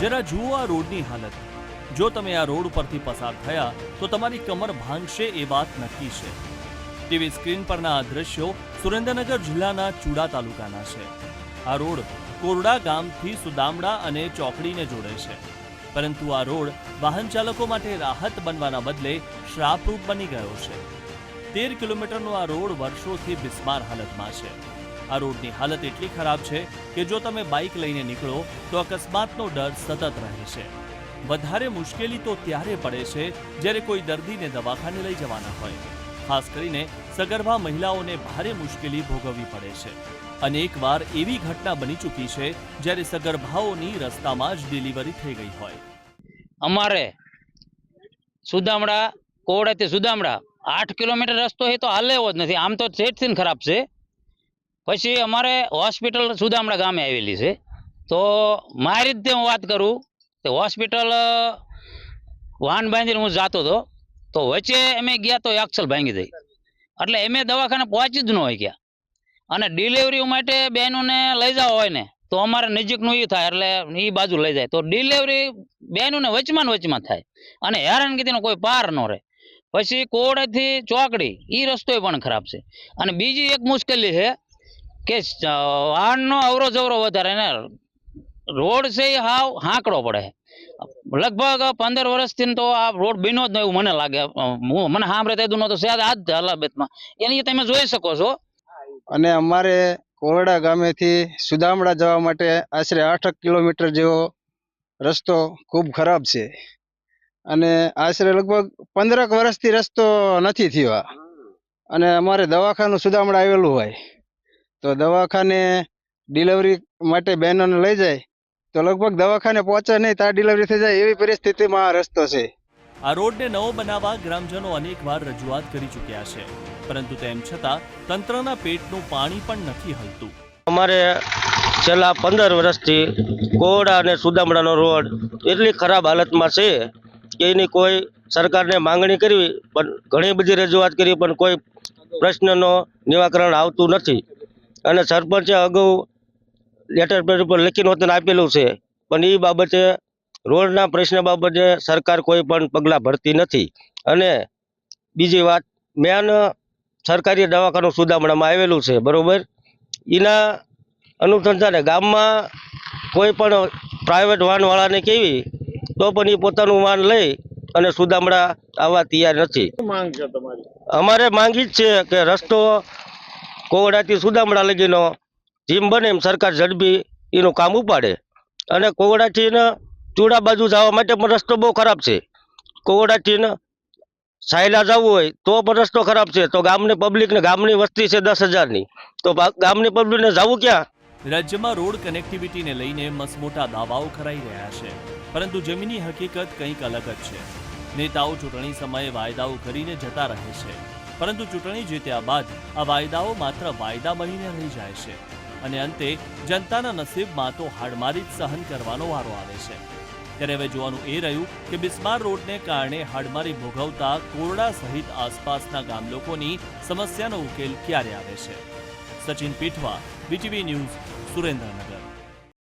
જરા જુઓ આ રોડની હાલત. જો તમે આ રોડ પરથી પસાર થયા, તો તમારી કમર ભાંગશે એ વાત નક્કી છે. ટીવી સ્ક્રીન પરના આ દ્રશ્યો સુરેન્દ્રનગર જિલ્લાના ચુડા તાલુકાના છે. આ રોડ કોરડા ગામથી સુદામડા અને ચોકડીને જોડે છે. પરંતુ આ રોડ વાહન ચાલકો માટે રાહત બનવાના બદલે શ્રાપરૂપ બની ગયો છે. તેર કિલોમીટરનો આ રોડ વર્ષોથી બિસ્માર હાલતમાં છે. આ રોડની હાલત એટલી ખરાબ છે કે જો તમે બાઇક લઈને નીકળો, તો અકસ્માતનો ડર સતત રહે છે. વધારે મુશ્કેલી તો ત્યારે પડે છે જ્યારે કોઈ દર્દીને દવાખાને લઈ જવાના હોય. ખાસ કરીને સગર્ભા મહિલાઓને ભારે મુશ્કેલી ભોગવવી પડે છે. અને એકવાર એવી ઘટના બની ચૂકી છે જ્યારે સગર્ભાઓની રસ્તામાં જ ડિલિવરી થઈ ગઈ હોય. અમારે સુદામડા, કોવડાથી સુદામડા, આઠ કિલોમીટર રસ્તો એ તો હાલે એવો જ નથી. આમ તો સેટથી ખરાબ છે. પછી અમારે હોસ્પિટલ સુદામડા ગામે આવેલી છે. તો મારી રીતે હું વાત કરું તો હોસ્પિટલ વાહન બાંધીને હું જતો હતો. તો વચ્ચે અમે ગયા તો એક્સલ ભાંગી થઈ એટલે અમે દવાખાને પહોંચી જ ન હોય ગયા અને ડિલિવરી માટે બહેનોને લઈ જવા હોય ને, તો અમારે નજીકનું એ થાય, એટલે એ બાજુ લઈ જાય. તો ડિલિવરી બહેનોને વચમાં ને વચમાં થાય. અને હેરાનગતિનો કોઈ પાર ન રહે. પછી કોડથી ચોકડી એ રસ્તો પણ ખરાબ છે. અને બીજી એક મુશ્કેલી છે કે વાહનનો અવરો જવરો વધારે ને રોડ છે એ હાવ હાંકડો પડે. લગભગ પંદર વર્ષથી તો આ રોડ બીનો જ એવું મને લાગે. હું મને સાંભળે તેદું તો સાદ આ જ હલાબેતમાં. એની તમે જોઈ શકો છો. અને અમારે કોરડા ગામેથી સુદામડા જવા માટે આશરે આઠ કિલોમીટર જેવો રસ્તો ખૂબ ખરાબ છે. અને આશરે લગભગ પંદરક વર્ષથી રસ્તો નથી થયો. અને અમારે દવાખાનું સુદામડા આવેલું હોય. તો દવાખાને ડિલિવરી માટે બહેનોને લઈ જાય. તો લગભગ દવાખાને પહોંચે નહીં ત્યાં ડિલિવરી થઈ જાય એવી પરિસ્થિતિમાં આ રસ્તો છે. આ રોડને નવો બનાવવા ગ્રામજનો અનેકવાર રજૂઆત કરી ચૂક્યા છે. પરંતુ તેમ છતાં તંત્રના પેટનું પાણી પણ નથી હલતું. અમારે છેલ્લા પંદર વર્ષથી કોડા અને સુદામડાનો રોડ એટલી ખરાબ હાલતમાં છે કે એની કોઈ સરકારને માંગણી કરવી પણ ઘણી બધી રજૂઆત કરી પણ કોઈ પ્રશ્નનો નિવાકરણ આવતું નથી. અને સરપંચે અગાઉ લેટર પેડ ઉપર લખીને વતન આપેલું છે. પણ એ બાબતે રોડના પ્રશ્ન બાબતે સરકાર કોઈ પણ પગલાં ભરતી નથી. અને બીજી વાત મેન સરકારી દવાખાનું સુદામણામાં આવેલું છે બરોબર? એના અનુસંધાને ગામમાં કોઈ પણ પ્રાઇવેટ વાનવાળાને કેવી તો પણ એ પોતાનું વાહન લઈ અને સુદામડા આવવા તૈયાર નથી. અમારે માંગી જ છે કે રસ્તો કોવડાથી સુદામડા લગીનો જેમ બને એમ સરકાર ઝડપી એનું કામ ઉપાડે. અને કોવડાથી ચૂડા બાજુ જવા માટે પણ રસ્તો બહુ ખરાબ છે. કોવડાથી સાયલા જવું હોય તો પણ રસ્તો ખરાબ છે. તો ગામની પબ્લિકને ગામની વસ્તી છે દસ હજારની. તો ગામની પબ્લિકને જવું ક્યાં? રાજ્યમાં રોડ કનેક્ટિવિટીને લઈને મસમોટા દાવાઓ કરાઈ રહ્યા છે. પરંતુ જમીની હકીકત કંઈક અલગ જ છે. નેતાઓ ચૂંટણી સમયે વાયદાઓ કરીને જતા રહે છે. પરંતુ ચૂંટણી જીત્યા બાદ આ વાયદાઓ માત્ર વાયદા બનીને રહી જાય છે. અને અંતે જનતાના નસીબમાં તો હાડમારી જ સહન કરવાનો વારો આવે છે. ત્યારે હવે જોવાનું એ રહ્યું કે બિસ્માર રોડને કારણે હાડમારી ભોગવતા કોરડા સહિત આસપાસના ગામ લોકોની સમસ્યાનો ઉકેલ ક્યારે આવે છે? Sachin Pithva, BTV news, Surendranagar.